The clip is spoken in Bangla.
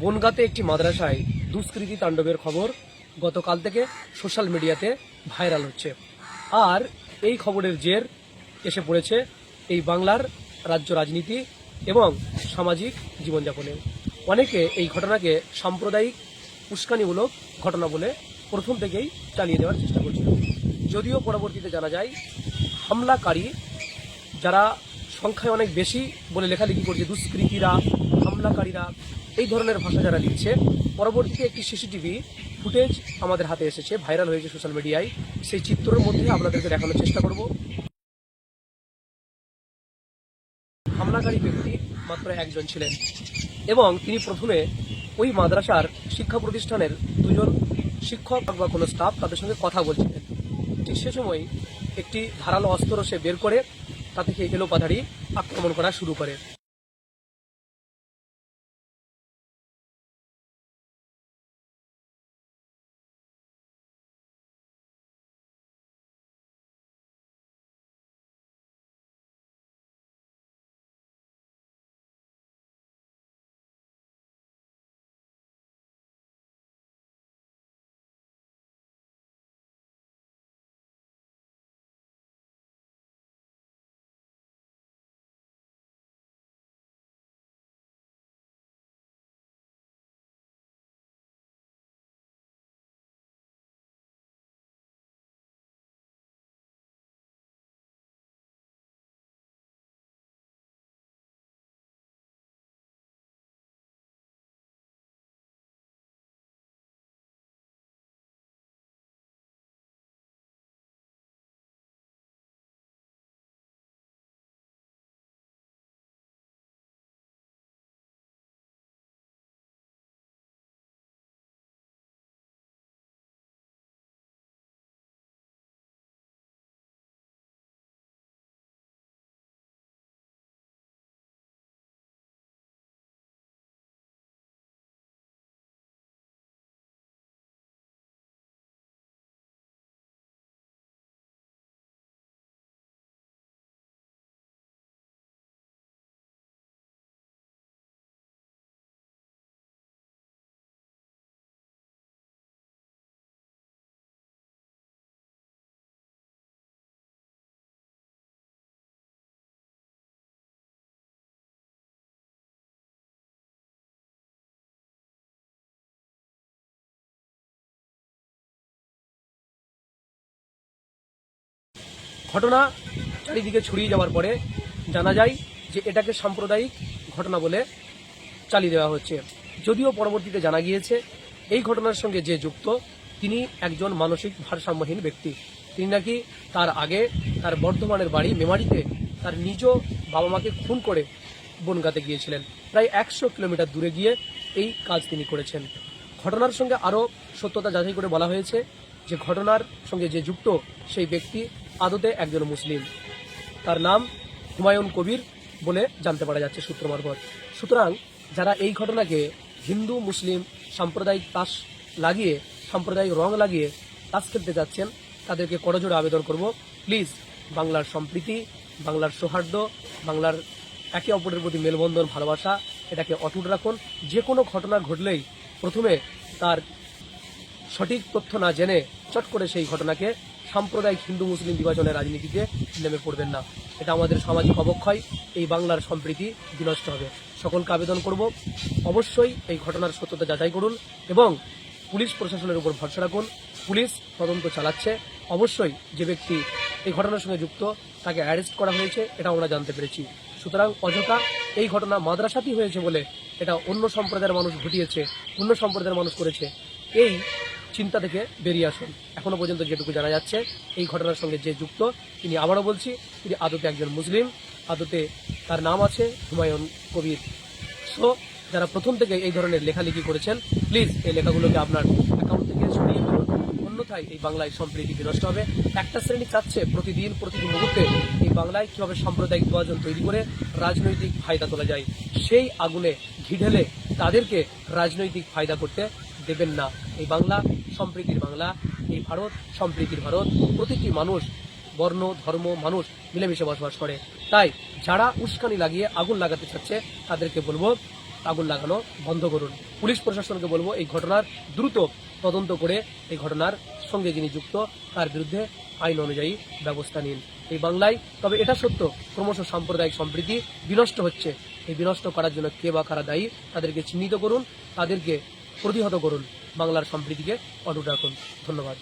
বনগাঁতে একটি মাদ্রাসায় দুষ্কৃতী তাণ্ডবের খবর গতকাল থেকে সোশ্যাল মিডিয়াতে ভাইরাল হচ্ছে। আর এই খবরের জের এসে পড়েছে এই বাংলার রাজ্য রাজনীতি এবং সামাজিক জীবনযাপনে। অনেকে এই ঘটনাকে সাম্প্রদায়িক উস্কানিমূলক ঘটনা বলে প্রথম থেকেই চালিয়ে দেওয়ার চেষ্টা করছিল। যদিও পরবর্তীতে জানা যায়, হামলাকারী যারা সংখ্যায় অনেক বেশি বলে লেখালেখি করছে, দুষ্কৃতীরা, হামলাকারীরা এই ধরনের ভাষা যারা লিখছে পরবর্তীতে একটি সিসিটিভি ফুটেজ আমাদের হাতে এসেছে, ভাইরাল হয়েছে সোশ্যাল মিডিয়ায় সেই চিত্রের মধ্যে আপনাদেরকে দেখানোর চেষ্টা করব। হামলাকারী ব্যক্তি মাত্র একজন ছিলেন এবং তিনি প্রথমে ওই মাদ্রাসার শিক্ষা প্রতিষ্ঠানের দুজন শিক্ষক বা কোনো স্টাফ তাদের সঙ্গে কথা বলছিলেন। ঠিক সে সময় একটি ধারালো অস্ত্র সে বের করে তা থেকে এলোপাথারি আক্রমণ করা শুরু করে। ঘটনা চারিদিকে ছড়িয়ে যাওয়ার পরে জানা যায় যে এটাকে সাম্প্রদায়িক ঘটনা বলে চালিয়ে দেওয়া হচ্ছে। যদিও পরবর্তীতে জানা গিয়েছে, এই ঘটনার সঙ্গে যে যুক্ত, তিনি একজন মানসিক ভারসাম্যহীন ব্যক্তি। তিনি নাকি তার আগে তার বর্ধমানের বাড়ি মেমারিতে তার নিজ বাবা মাকে খুন করে বনগাতে গিয়েছিলেন। প্রায় একশো কিলোমিটার দূরে গিয়ে এই কাজ তিনি করেছেন। ঘটনার সঙ্গে আরও সত্যতা যাচাই করে বলা হয়েছে যে ঘটনার সঙ্গে যে যুক্ত সেই ব্যক্তি আদতে একজন মুসলিম। তার নাম হুমায়ুন কবির বলে জানতে পারা যাচ্ছে সূত্র মারফত। সুতরাং যারা এই ঘটনাকে হিন্দু, মুসলিম, সাম্প্রদায়িক তাস লাগিয়ে, সাম্প্রদায়িক রং লাগিয়ে তাস খেলতে যাচ্ছেন, তাদেরকে করজোড়ে আবেদন করব। প্লিজ, বাংলার সম্প্রীতি, বাংলার সৌহার্দ্য, বাংলার একে অপরের প্রতি মেলবন্ধন, ভালোবাসা, এটাকে অটুট রাখুন। যে কোনো ঘটনা ঘটলেই প্রথমে তার সঠিক তথ্য না জেনে চট করে সেই ঘটনাকে সাম্প্রদায়িক হিন্দু মুসলিম বিভাজনের রাজনীতিতে নেমে পড়বেন না। এটা আমাদের সামাজিক অবক্ষয়, এই বাংলার সম্প্রীতি বিনষ্ট হবে। সকলকে আবেদন করব, অবশ্যই এই ঘটনার সত্যতা যাচাই করুন এবং পুলিশ প্রশাসনের উপর ভরসা রাখুন। পুলিশ তদন্ত চালাচ্ছে। অবশ্যই যে ব্যক্তি এই ঘটনার সঙ্গে যুক্ত, তাকে অ্যারেস্ট করা হয়েছে, এটা আমরা জানতে পেরেছি। সুতরাং অযথা এই ঘটনা মাদ্রাসাতেই হয়েছে বলে এটা অন্য সম্প্রদায়ের মানুষ ঘটিয়েছে, অন্য সম্প্রদায়ের মানুষ করেছে। এই চিন্তা থেকে বেরিয়ে আসুন। এখনও পর্যন্ত যেটুকু জানা যাচ্ছে, এই ঘটনার সঙ্গে যে যুক্ত, তিনি আবারও বলছি, তিনি আদতে একজন মুসলিম, আদতে তার নাম আছে হুমায়ুন কবির। সো যারা প্রথম থেকে এই ধরনের লেখালেখি করেছেন প্লিজ এই লেখাগুলোকে আপনার অ্যাকাউন্ট থেকে সরিয়ে ফেলুন। অন্যথায় এই বাংলায় সম্প্রীতি বিনষ্ট হবে। একটা শ্রেণি চাচ্ছে প্রতিদিন, প্রতিটি মুহূর্তে এই বাংলায় কীভাবে সাম্প্রদায়িক বিভাজন তৈরি করে রাজনৈতিক ফায়দা তোলা যায়, সেই আগুনে ঘি ঢেলে তাদেরকে রাজনৈতিক ফায়দা করতে দেবেন না। এই বাংলা সম্প্রীতির বাংলা, এই ভারত, সম্প্রীতির ভারত। প্রতিটি মানুষ, বর্ণ, ধর্ম, মানুষ মিলেমিশে বসবাস করে। তাই যারা উস্কানি লাগিয়ে আগুন লাগাতে চাচ্ছে, তাদেরকে বলব আগুন লাগানো বন্ধ করুন। পুলিশ প্রশাসনকে বলব এই ঘটনার দ্রুত তদন্ত করে এই ঘটনার সঙ্গে যিনি যুক্ত, তার বিরুদ্ধে আইন অনুযায়ী ব্যবস্থা নিন। এই বাংলায়, তবে এটা সত্য, ক্রমশ সাম্প্রদায়িক সম্প্রীতি বিনষ্ট হচ্ছে। এই বিনষ্ট করার জন্য কে বা কারা দায়ী, তাদেরকে চিহ্নিত করুন, তাদেরকে প্রতিহত করুন। বাংলার সম্প্রীতিকে অটুট রাখুন। ধন্যবাদ।